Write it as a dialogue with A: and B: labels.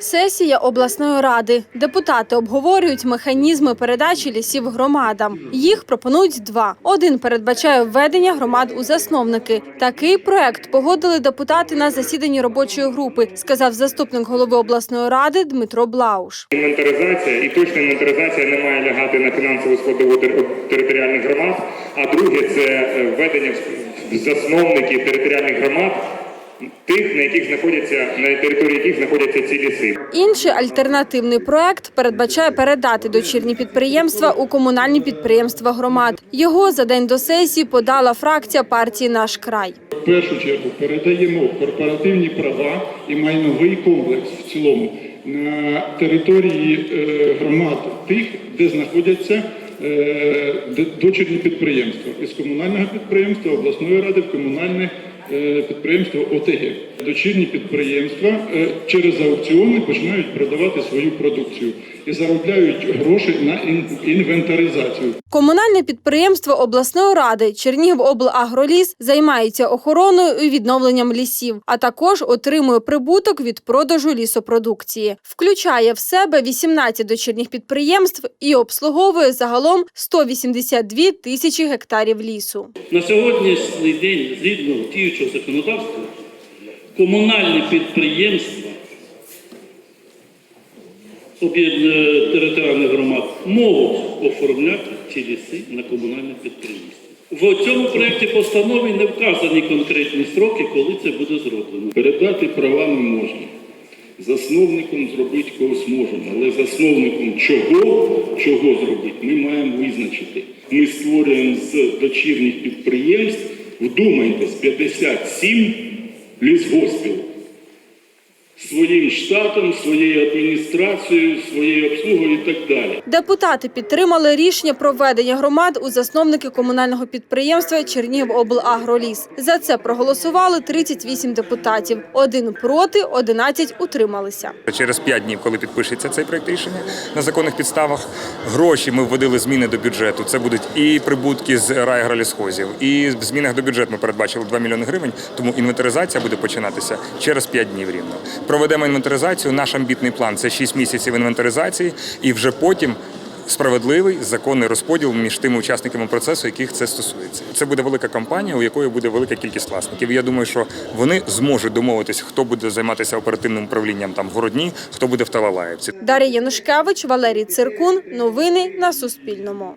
A: Сесія обласної ради. Депутати обговорюють механізми передачі лісів громадам. Їх пропонують два. Один передбачає введення громад у засновники. Такий проект погодили депутати на засіданні робочої групи, сказав заступник голови обласної ради Дмитро Блауш.
B: Інвентаризація і точна інвентаризація не має лягати на фінансову складову тер- територіальних громад. А друге це е, введення в засновники територіальних громад тих, на яких знаходяться на території яких знаходяться ці ліси.
A: Інший альтернативний проект передбачає передати дочірні підприємства у комунальні підприємства громад. Його за день до сесії подала фракція партії Наш край.
C: В першу чергу передаємо корпоративні права і майновий комплекс в цілому на території е, громад тих, де знаходяться е, д- дочірні підприємства із комунального підприємства, обласної ради в комунальне е, підприємство ОТГ. Дочірні підприємства е, через аукціони починають продавати свою продукцію і заробляють гроші на інвентаризацію.
A: Комунальне підприємство обласної ради Чернігівоблагроліс займається охороною і відновленням лісів, а також отримує прибуток від продажу лісопродукції. Включає в себе 18 дочірніх підприємств і обслуговує загалом 182 тисячі гектарів лісу.
D: На сьогоднішній день, згідно діючого законодавства, комунальні підприємства територіальних громад можуть оформляти ці ліси на комунальне підприємство. В цьому проєкті постанови не вказані конкретні строки, коли це буде зроблено.
C: Передати права ми можемо. Засновником зробити когось можемо, але засновником чого, чого зробити, ми маємо визначити. Ми створюємо з дочірніх підприємств, вдумайтесь, 57 лісгоспів. Своїм штатом, своєю адміністрацією, своєю обслугою і так далі.
A: Депутати підтримали рішення про введення громад у засновники комунального підприємства Чернігівоблагроліс. За це проголосували 38 депутатів. Один проти, 11 утрималися.
E: Через 5 днів, коли підпишеться цей проект рішення на законних підставах, гроші ми вводили зміни до бюджету. Це будуть і прибутки з райгролісхозів, і в змінах до бюджету ми передбачили 2 мільйони гривень. Тому інвентаризація буде починатися через 5 днів рівно. Проведемо інвентаризацію. Наш амбітний план це 6 місяців інвентаризації, і вже потім. Справедливий законний розподіл між тими учасниками процесу, яких це стосується. Це буде велика компанія, у якої буде велика кількість власників. Я думаю, що вони зможуть домовитися, хто буде займатися оперативним управлінням там в Городні, хто буде в Талалаївці.
A: Дар'я Янушкевич, Валерій Циркун. Новини на Суспільному.